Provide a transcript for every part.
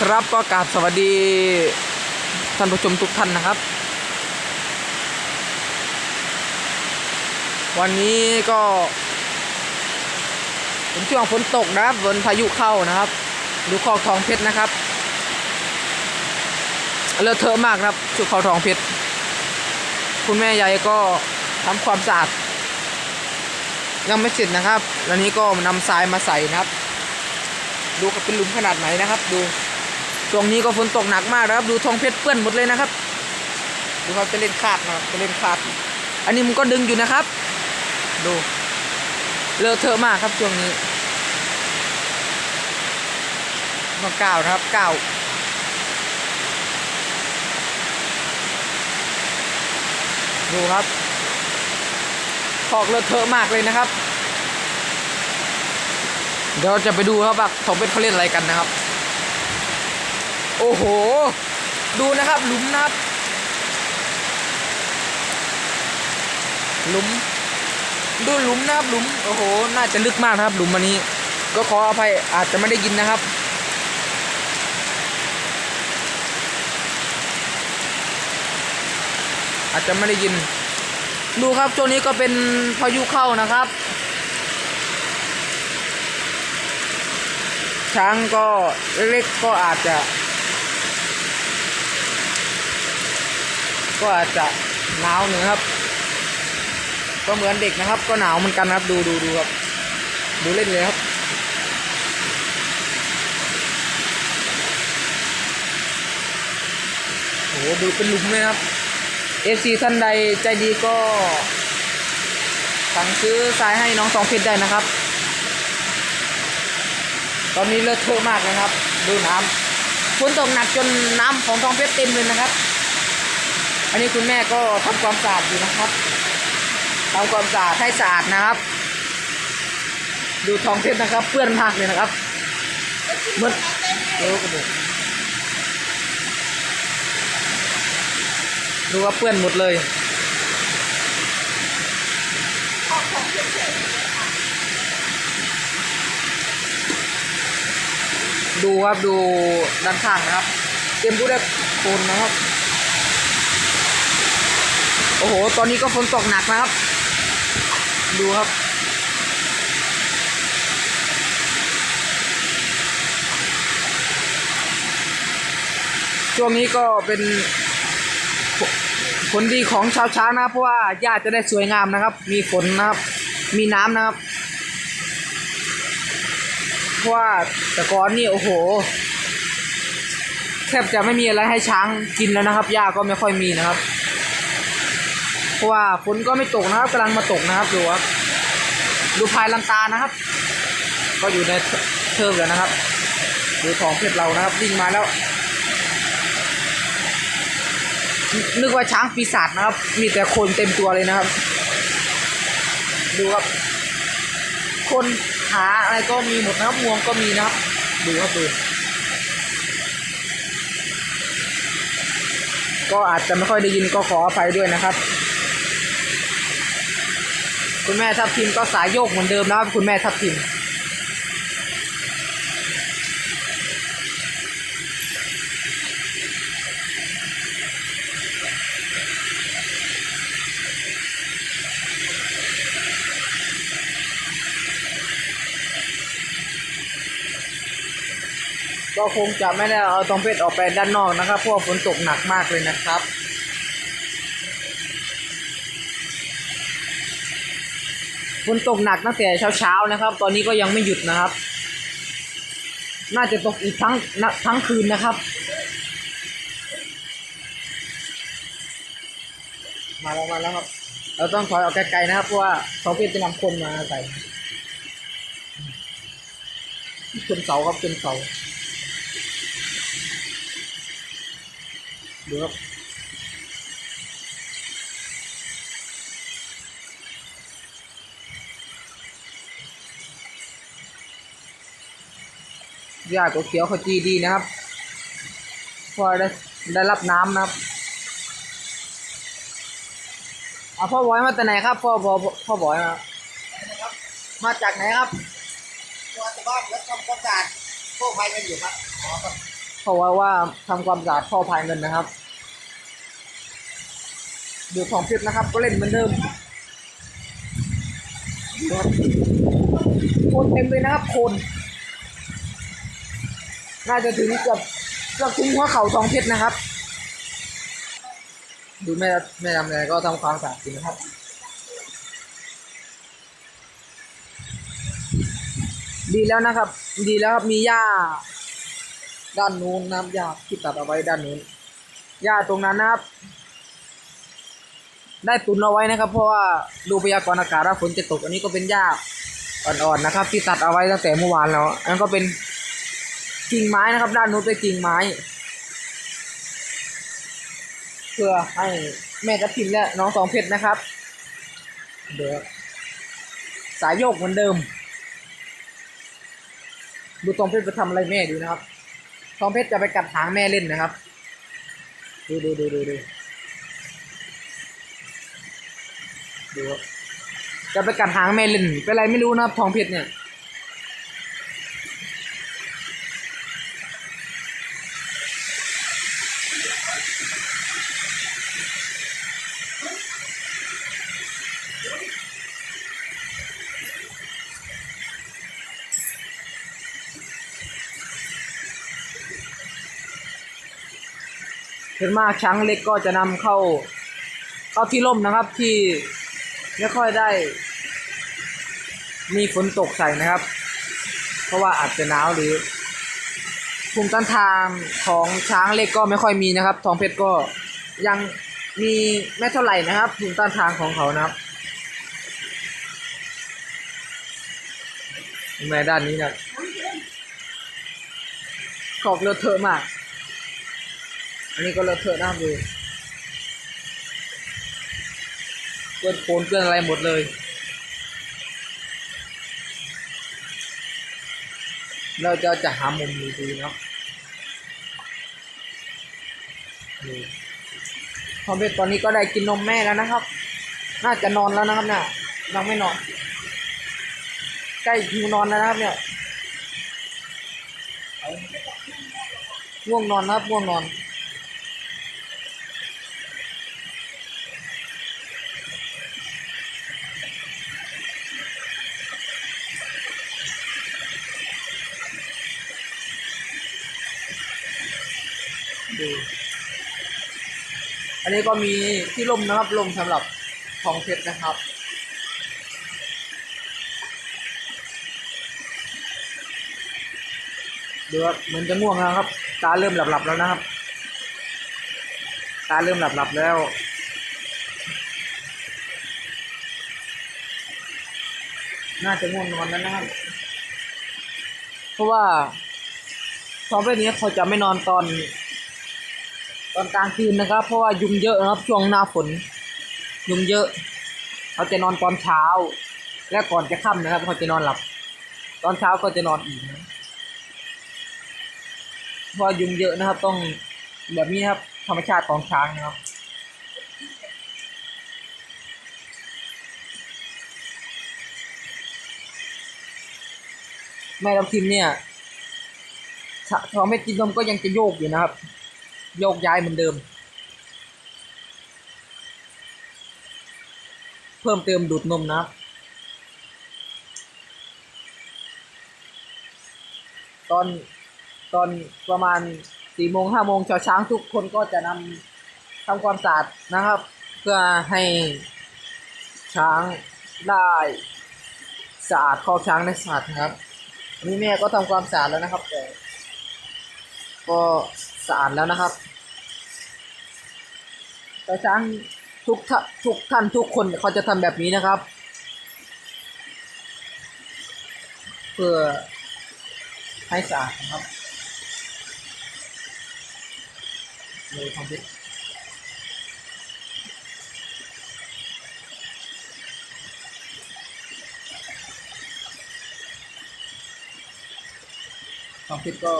ครับก็กราบสวัสดีท่านผู้ชมทุกท่านนะครับ วันนี้ก็เป็นช่วงฝนตกนะครับฝนพายุเข้านะครับ ดูคลองทองเพชรนะครับเลอะเทอะมากนะครับชุดคลองทองเพชรคุณแม่ใหญ่ก็ทำความสะอาดยังไม่เสร็จนะครับ แล้วนี้ก็นำทรายมาใส่นะครับ ดูเป็นหลุมขนาดไหนนะครับ ดู ช่วงนี้ก็ฝนตกหนักมากนะครับ ดูทองเพชรเปื้อนหมดเลยนะครับ ดูเขาจะเล่นคาดนะครับจะเล่นคาด อันนี้มันก็ดึงอยู่นะครับ ดูเลอะเทอะมากครับช่วงนี้ก็ก้าวนะครับก้าวดูครับคอกเลอะเทอะมากเลยนะครับ เดี๋ยวเราจะไปดูครับว่าทองเพชรเขาเล่นอะไรกันนะครับ โอ้โห ดูนะครับหลุมนะครับหลุม ดูหลุมนะครับหลุม โอ้โห น่าจะลึกมากนะครับ หลุมอันนี้ ก็ขออภัยอาจจะไม่ได้ยินนะครับ อาจจะไม่ได้ยิน ดูครับช่วงนี้ก็เป็นพายุเข้านะครับ ช้างก็เล็กก็อาจจะ ก็อาจจะหนาวหนึ่งครับ ก็เหมือนเด็กนะครับ ก็หนาวเหมือนกันครับ ดูดูดูครับ ดูเล่นเลยครับโอ้โหดูเป็นหลุมเลยครับเอซีท่านใดใจดีก็ สั่งซื้อทรายให้น้องทองเพชรได้นะครับ ตอนนี้เลอะเทอะมากเลยครับ ดูน้ำฝนตกหนักจนน้ำของทองเพชรเต็มเลยนะครับ อันนี้คุณแม่ก็ทำความสะอาดอยู่นะครับทำความสะอาดให้สะอาดนะครับ ดูทองเพชรนะครับ เปื้อนมากเลยนะครับเมันเดี๋ยวก็ดูดูว่าเปื้อนหมดเลยดูครับดูด้านข้างนะครับ เต็มไปด้วยโคนนะครับ โอ้โห ตอนนี้ก็ฝนตกหนักนะครับ ดูครับ ช่วงนี้ก็เป็นผลดีของชาวช้างนะเพราะว่าหญ้าจะได้สวยงามนะครับ มีฝนนะครับ มีน้ำนะครับ เพราะว่าแต่ก่อนนี่โอ้โหแทบจะไม่มีอะไรให้ช้างกินแล้วนะครับหญ้าก็ไม่ค่อยมีนะครับ เพราะว่าฝนก็ไม่ตกนะครับกำลังมาตกนะครับดูครับดูพายลันตานะครับ ก็อยู่ในเทิมแล้วนะครับดูทองเพชรเรานะครับวิ่งมาแล้วนนึกว่าช้างปีศาจนะครับ มีแต่คนเต็มตัวเลยนะครับ ดูครับ คนหาอะไรก็มีหมดนะครับงวงก็มีนะครับ ดูครับดูก็อาจจะไม่ค่อยได้ยินก็ขออภัยด้วยนะครับ คุณแม่ทับทิมก็สายโยกเหมือนเดิมนะครับคุณแม่ทับทิมก็คงจะไม่ได้เอาตองเพชรออกไปด้านนอกนะครับเพราะฝนตกหนักมากเลยนะครับ ฝนตกหนักตั้งแต่เช้าๆนะครับ ตอนนี้ก็ยังไม่หยุดนะครับ น่าจะตกอีกทั้งนะทั้งคืนนะครับ มาแล้วมาแล้วครับ เราต้องถอยออกไกลๆนะครับเพราะว่าเขาเพื่อจะนำคนมาใส่ชนเสาครับชนเสาดูครับ หญ้าตัวเขียวเขาจีดีนะครับพอได้ได้รับน้ำนะครับเอาพ่อบอยมาแต่ไหนครับพ่อบอยพ่อบอยมามาจากไหนครับตัวชาวบ้านแล้วทำความสะอาดพวกภัยกันอยู่ครับอ๋อครับเพราะว่าว่าทำความสะอาดท่อพายเงินนะครับดูทองเพชรนะครับ ก็เล่นเหมือนเดิมดูครับโคนเต็มเลยนะครับโคน น่าจะถึงเกือบเกือบถึงหัวเข่าทองเพชรนะครับ ดูแม่แม่ทำอะไรก็ทำความสะอาดดีนะครับดีแล้วนะครับ ดีแล้วครับมีหญ้า ด้านนู้นน้ำหญ้าที่ตัดเอาไว้ด้านนู้นหญ้าตรงนั้นนะครับ ได้ตุนเอาไว้นะครับ เพราะว่าดูพยากรณ์อากาศว่าฝนจะตกอันนี้ก็เป็นหญ้าอ่อนๆนะครับ ที่ตัดเอาไว้ตั้งแต่เมื่อวานแล้วอันนั้นก็เป็น กิ่งไม้นะครับ ด้านนู้นเป็นกิ่งไม้ เพื่อให้แม่กระพิมและน้องสองเพชรนะครับ เดี๋ยวสายโยกเหมือนเดิม ดูทองเพชรไปทำอะไรแม่ดูนะครับทองเพชรจะไปกัดหางแม่เล่นนะครับ ดูดูดูดูดูดูจะไปกัดหางแม่เล่นเป็นไรไม่รู้นะครับทองเพชรเนี่ย เป็นมากช้างเล็กก็จะนำเข้า เข้าที่ร่มนะครับที่ไม่ค่อยได้ มีฝนตกใส่นะครับ เพราะว่าอาจจะหนาวหรือภูมิต้านทานของช้างเล็กก็ไม่ค่อยมีนะครับ ทองเพชรก็ยังมีไม่เท่าไหร่นะครับภูมิต้านทานของเขานะครับแม่ด้านนี้นะขอบเลอเทอะมาก อันนี้ก็เลอะเทอะนะครับดูเปื้อนโคลนเปื้อนอะไรหมดเลย เราจะจะหามุมดีๆเนาะนี่พอเบ็ดตอนนี้ก็ได้กินนมแม่แล้วนะครับ น่าจะนอนแล้วนะครับเนี่ยยังไม่นอน ใกล้คิวนอนแล้วนะครับเนี่ยง่วงนอนนะครับง่วงนอน ดู อันนี้ก็มีที่ร่มนะครับร่มสำหรับทองเพชรนะครับ ดูครับเหมือนจะง่วงแล้วครับ ตาเริ่มหลับๆแล้วนะครับ ตาเริ่มหลับๆแล้วน่าจะง่วงนอนแล้วนะครับ เพราะว่าทองเพชรนี้เขาจะไม่นอนตอน ตอนกลางคืนนะครับ เพราะว่ายุงเยอะนะครับช่วงหน้าฝน ยุงเยอะเขาจะนอนตอนเช้า และก่อนจะค่ำนะครับเขาจะนอนหลับ ตอนเช้าก็จะนอนอีกนะเพราะยุงเยอะนะครับ ต้องแบบนี้ครับธรรมชาติของช้างนะครับแม่ทับทิมเนี่ยชะท้องไม่กินนมก็ยังจะโยกอยู่นะครับ โยกย้ายเหมือนเดิม เพิ่มเติมดูดนมนะครับตอนตอนประมาณสี่โมงห้าโมงชาวช้างทุกคนก็จะนำทำความสะอาดนะครับ เพื่อให้ช้างได้สะอาดคอกช้างได้สะอาดนะครับนนี่แม่ก็ทำความสะอาดแล้วนะครับแต่ก็ สะอาดแล้วนะครับแต่ช้างทุกท่าทุกท่านทุกคนเขาจะทำแบบนี้นะครับ เพื่อให้สะอาดนะครับเลยทำดิความคิดก็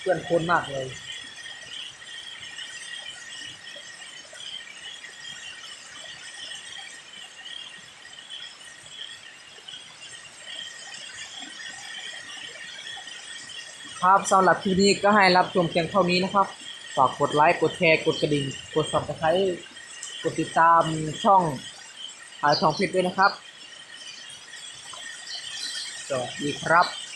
เพื่อนคนมากเลย ครับสำหรับคลิปนี้ก็ให้รับชมเพียงเท่านี้นะครับ ฝากกดไลค์ กดแชร์ กดกระดิ่ง กดซับสไคร้กดติดตามช่องหาทองเพชรด้วยนะครับสวัสดีครับ